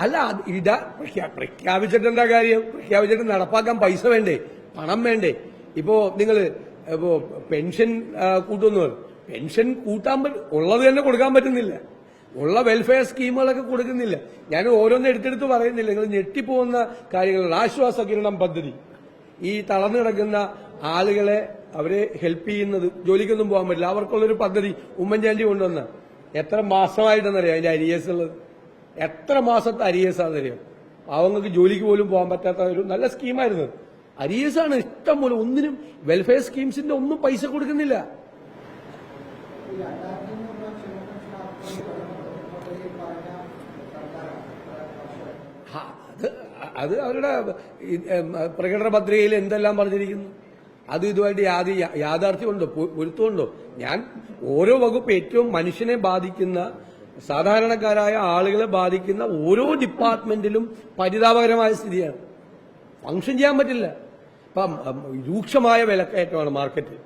അല്ല ഇട പ്രഖ്യാ- പ്രഖ്യാപിച്ചിട്ട് എന്താ കാര്യം? പ്രഖ്യാപിച്ചിട്ട് നടപ്പാക്കാൻ പൈസ വേണ്ടേ? പണം വേണ്ടേ? ഇപ്പോ നിങ്ങൾ ഇപ്പോ പെൻഷൻ കൂട്ടുന്നവർ കൂട്ടുന്നു. പെൻഷൻ കൂട്ടാൻ ഉള്ളത് തന്നെ കൊടുക്കാൻ പറ്റുന്നില്ല. ഉള്ള വെൽഫെയർ സ്കീമുകളൊക്കെ കൊടുക്കുന്നില്ല. ഞാൻ ഓരോന്ന് എടുത്തെടുത്ത് പറയുന്നില്ല. നിങ്ങൾ ഞെട്ടിപ്പോകുന്ന കാര്യങ്ങളുണ്ട് ആശ്വാസ കിരണം പദ്ധതി. ഈ തളർന്നു കിടക്കുന്ന ആളുകളെ അവരെ ഹെൽപ്പ് ചെയ്യുന്നത് ജോലിക്കൊന്നും പോകാൻ പറ്റില്ല. അവർക്കുള്ളൊരു പദ്ധതി ഉമ്മൻചാണ്ടി കൊണ്ടുവന്ന. എത്ര മാസമായിട്ടെന്നറിയാം അതിന്റെ അരിയേഴ്സ് ഉള്ളത് എത്ര മാസത്തെ അരിയേസ് ആണെന്നറിയാം പാവങ്ങൾക്ക് ജോലിക്ക് പോലും പോകാൻ പറ്റാത്ത ഒരു നല്ല സ്കീമായിരുന്നു. അരിയേസ് ആണ് ഇഷ്ടം പോലെ ഒന്നിനും വെൽഫെയർ സ്കീംസിന്റെ ഒന്നും പൈസ കൊടുക്കുന്നില്ല. അത് അത് അവരുടെ പ്രകടന പത്രികയിൽ എന്തെല്ലാം പറഞ്ഞിരിക്കുന്നു? അത് ഇതുമായിട്ട് യാതി യാഥാർത്ഥ്യമുണ്ടോ? പൊരുത്തമുണ്ടോ? ഞാൻ ഓരോ വകുപ്പ് ഏറ്റവും മനുഷ്യനെ ബാധിക്കുന്ന സാധാരണക്കാരായ ആളുകളെ ബാധിക്കുന്ന ഓരോ ഡിപ്പാർട്ട്മെന്റിലും പരിതാപകരമായ സ്ഥിതിയാണ്. ഫംഗ്ഷൻ ചെയ്യാൻ പറ്റില്ല. ഇപ്പം രൂക്ഷമായ വിലക്കയറ്റമാണ് മാർക്കറ്റ്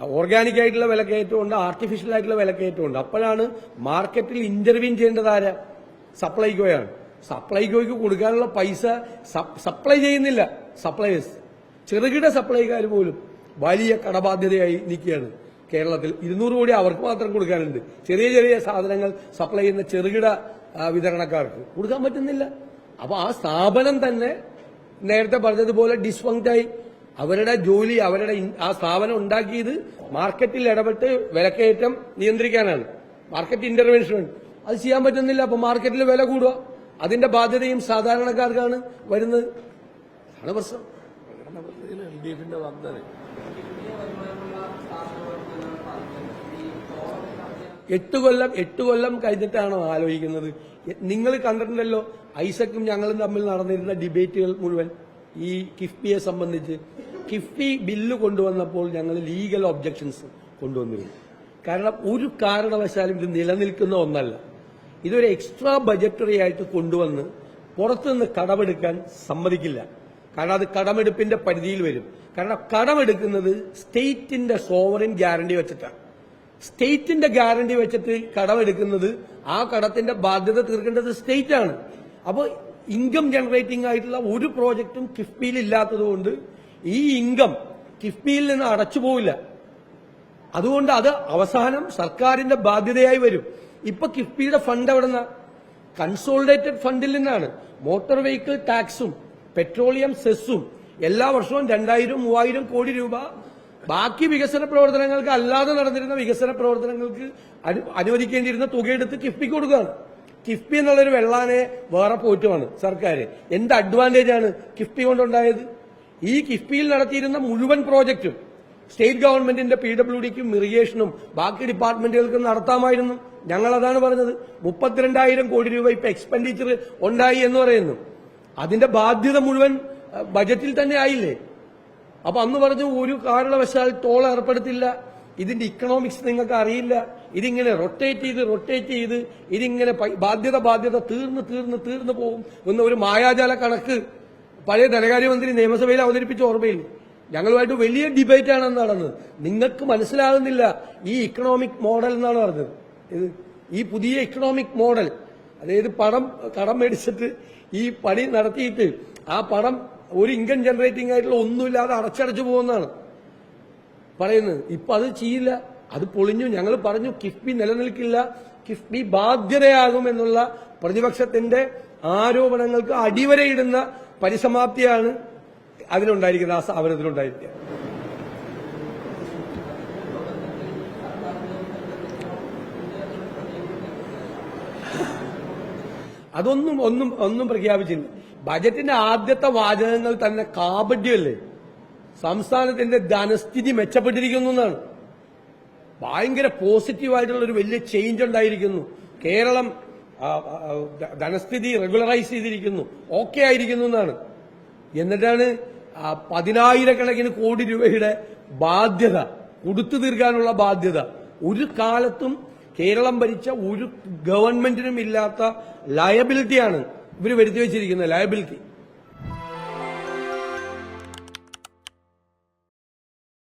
ഓർഗാനിക് ആയിട്ടുള്ള വിലക്കയറ്റമുണ്ട് ആർട്ടിഫിഷ്യൽ ആയിട്ടുള്ള വിലക്കയറ്റമുണ്ട്. അപ്പോഴാണ് മാർക്കറ്റിൽ ഇന്റർവ്യൂ ചെയ്യേണ്ടത് ആരാ? സപ്ലൈകോയാണ് സപ്ലൈകോയ്ക്ക് കൊടുക്കാനുള്ള പൈസ സപ്ലൈ ചെയ്യുന്നില്ല. സപ്ലൈയേഴ്സ് ചെറുകിട സപ്ലൈക്കാർ പോലും വലിയ കടബാധ്യതയായി നിൽക്കുകയാണ്. കേരളത്തിൽ ഇരുന്നൂറ് കോടി അവർക്ക് മാത്രം കൊടുക്കാനുണ്ട്. ചെറിയ ചെറിയ സാധനങ്ങൾ സപ്ലൈ ചെയ്യുന്ന ചെറുകിട വിതരണക്കാർക്ക് കൊടുക്കാൻ പറ്റുന്നില്ല. അപ്പൊ ആ സ്ഥാപനം തന്നെ നേരത്തെ പറഞ്ഞതുപോലെ ഡിസ്ഫങ്ക്റ്റായി അവരുടെ ജോലി അവരുടെ ആ സ്ഥാപനം ഉണ്ടാക്കിയത് മാർക്കറ്റിൽ ഇടപെട്ട് വിലക്കയറ്റം നിയന്ത്രിക്കാനാണ്. മാർക്കറ്റ് ഇന്റർവെൻഷൻ അത് ചെയ്യാൻ പറ്റുന്നില്ല. അപ്പൊ മാർക്കറ്റിൽ വില കൂടുക. അതിന്റെ ബാധ്യതയും സാധാരണക്കാർക്കാണ് വരുന്നത്. അതാണ് പ്രശ്നം. എട്ട് കൊല്ലം എട്ട് കൊല്ലം കഴിഞ്ഞിട്ടാണോ ആലോചിക്കുന്നത്? നിങ്ങൾ കണ്ടിട്ടുണ്ടല്ലോ ഐസക്കും ഞങ്ങളും തമ്മിൽ നടന്നിരുന്ന ഡിബേറ്റുകൾ മുഴുവൻ ഈ കിഫ്ബിയെ സംബന്ധിച്ച്. കിഫ്ബി ബില്ല് കൊണ്ടുവന്നപ്പോൾ ഞങ്ങൾ ലീഗൽ ഒബ്ജക്ഷൻസ് കൊണ്ടുവന്നിരുന്നു. കാരണം ഒരു കാരണവശാലും ഇത് നിലനിൽക്കുന്ന ഒന്നല്ല. ഇതൊരു എക്സ്ട്രാ ബജറ്ററി ആയിട്ട് കൊണ്ടുവന്ന് പുറത്തുനിന്ന് കടമെടുക്കാൻ സമ്മതിക്കില്ല. കാരണം അത് കടമെടുപ്പിന്റെ പരിധിയിൽ വരും. കാരണം കടമെടുക്കുന്നത് സ്റ്റേറ്റിന്റെ സോവറിൻ ഗ്യാരണ്ടി വെച്ചിട്ടാണ് സ്റ്റേറ്റിന്റെ ഗ്യാരണ്ടി വെച്ചിട്ട് കടമെടുക്കുന്നത് ആ കടത്തിന്റെ ബാധ്യത തീർക്കേണ്ടത് സ്റ്റേറ്റ് ആണ് അപ്പോൾ ഇൻകം ജനറേറ്റിംഗ് ആയിട്ടുള്ള ഒരു പ്രോജക്റ്റും കിഫ്ബിയിൽ ഇല്ലാത്തതുകൊണ്ട് ഈ ഇൻകം കിഫ്ബിയിൽ നിന്ന് അടച്ചു പോവില്ല. അതുകൊണ്ട് അത് അവസാനം സർക്കാരിന്റെ ബാധ്യതയായി വരും. ഇപ്പൊ കിഫ്ബിയുടെ ഫണ്ട് എവിടെന്ന? കൺസോളിഡേറ്റഡ് ഫണ്ടിൽ നിന്നാണ്. മോട്ടോർ വെഹിക്കിൾ ടാക്സും പെട്രോളിയം സെസ്സും എല്ലാ വർഷവും രണ്ടായിരം മൂവായിരം കോടി രൂപ. ബാക്കി വികസന പ്രവർത്തനങ്ങൾക്ക് അല്ലാതെ നടന്നിരുന്ന വികസന പ്രവർത്തനങ്ങൾക്ക് അനു- അനുവദിക്കേണ്ടിയിരുന്ന തുകയെടുത്ത് കിഫ്ബിക്ക് കൊടുക്കുകയാണ്. കിഫ്ബി എന്നുള്ളൊരു വെള്ളാനെ വേറെ പോറ്റുമാണ് സർക്കാർ എന്ത് അഡ്വാന്റേജ് ആണ് കിഫ്ബി കൊണ്ടുണ്ടായത്? ഈ കിഫ്ബിയിൽ നടത്തിയിരുന്ന മുഴുവൻ പ്രോജക്റ്റും സ്റ്റേറ്റ് ഗവൺമെന്റിന്റെ പി ഡബ്ല്യു ഡിക്കും ഇറിഗേഷനും ബാക്കി ഡിപ്പാർട്ട്മെന്റുകൾക്കും നടത്താമായിരുന്നു. ഞങ്ങൾ അതാണ് പറഞ്ഞത്. മുപ്പത്തിരണ്ടായിരം കോടി രൂപ ഇപ്പൊ എക്സ്പെൻഡിച്ചർ ഉണ്ടായി എന്ന് പറയുന്നു. അതിന്റെ ബാധ്യത മുഴുവൻ ബജറ്റിൽ തന്നെ ആയില്ലേ? അപ്പൊ അന്ന് പറഞ്ഞു ഒരു കാരണവശാൽ ടോൾ ഏർപ്പെടുത്തില്ല. ഇതിന്റെ ഇക്കണോമിക്സ് നിങ്ങൾക്ക് അറിയില്ല. ഇതിങ്ങനെ റൊട്ടേറ്റ് ചെയ്ത് റൊട്ടേറ്റ് ചെയ്ത് ഇതിങ്ങനെ ബാധ്യത ബാധ്യത തീർന്ന് തീർന്ന് തീർന്ന് പോകും എന്ന ഒരു മായാജാല കണക്ക് പഴയ ധനകാര്യമന്ത്രി നിയമസഭയിൽ അവതരിപ്പിച്ച ഓർമ്മയിൽ ഞങ്ങളുമായിട്ട് വലിയ ഡിബേറ്റാണ് നടന്നത്. നിങ്ങൾക്ക് മനസ്സിലാകുന്നില്ല ഈ ഇക്കണോമിക് മോഡൽ എന്നാണ് പറഞ്ഞത്. ഇത് ഈ പുതിയ ഇക്കണോമിക് മോഡൽ അതായത് പണം കടം മേടിച്ചിട്ട് ഈ പണി നടത്തിയിട്ട് ആ പണം ഒരു ഇൻകം ജനറേറ്റിംഗ് ആയിട്ടുള്ള ഒന്നുമില്ലാതെ അടച്ചടച്ചു പോകുന്നതാണ്. പറയുന്നത് ഇപ്പൊ അത് ചെയ്യില്ല അത് പൊളിഞ്ഞു ഞങ്ങൾ പറഞ്ഞു കിഫ്ബി നിലനിൽക്കില്ല കിഫ്ബി ബാധ്യതയാകും എന്നുള്ള പ്രതിപക്ഷത്തിന്റെ ആരോപണങ്ങൾക്ക് അടിവരയിടുന്ന പരിസമാപ്തിയാണ് അതിനുണ്ടായിരിക്കുന്നത് ആ സ്ഥാപനത്തിനുണ്ടായിരിക്കുക അതൊന്നും ഒന്നും ഒന്നും പ്രഖ്യാപിച്ചില്ല. ബജറ്റിന്റെ ആദ്യത്തെ വാചകങ്ങൾ തന്നെ കാപഡ്യമല്ലേ സംസ്ഥാനത്തിന്റെ ധനസ്ഥിതി മെച്ചപ്പെട്ടിരിക്കുന്നു എന്നാണ്. ഭയങ്കര പോസിറ്റീവായിട്ടുള്ള ഒരു വലിയ ചേഞ്ച് ഉണ്ടായിരിക്കുന്നു. കേരളം ധനസ്ഥിതി റെഗുലറൈസ് ചെയ്തിരിക്കുന്നു. ഓക്കെ ആയിരിക്കുന്നു എന്നാണ്. എന്നിട്ടാണ് പതിനായിരക്കണക്കിന് കോടി രൂപയുടെ ബാധ്യത കൊടുത്തു തീർക്കാനുള്ള ബാധ്യത. ഒരു കാലത്തും കേരളം ഭരിച്ച ഒരു ഗവൺമെന്റിനും ഇല്ലാത്ത ലയബിലിറ്റിയാണ് ഇവർ വരുത്തി വെച്ചിരിക്കുന്നത് ലയബിലിറ്റി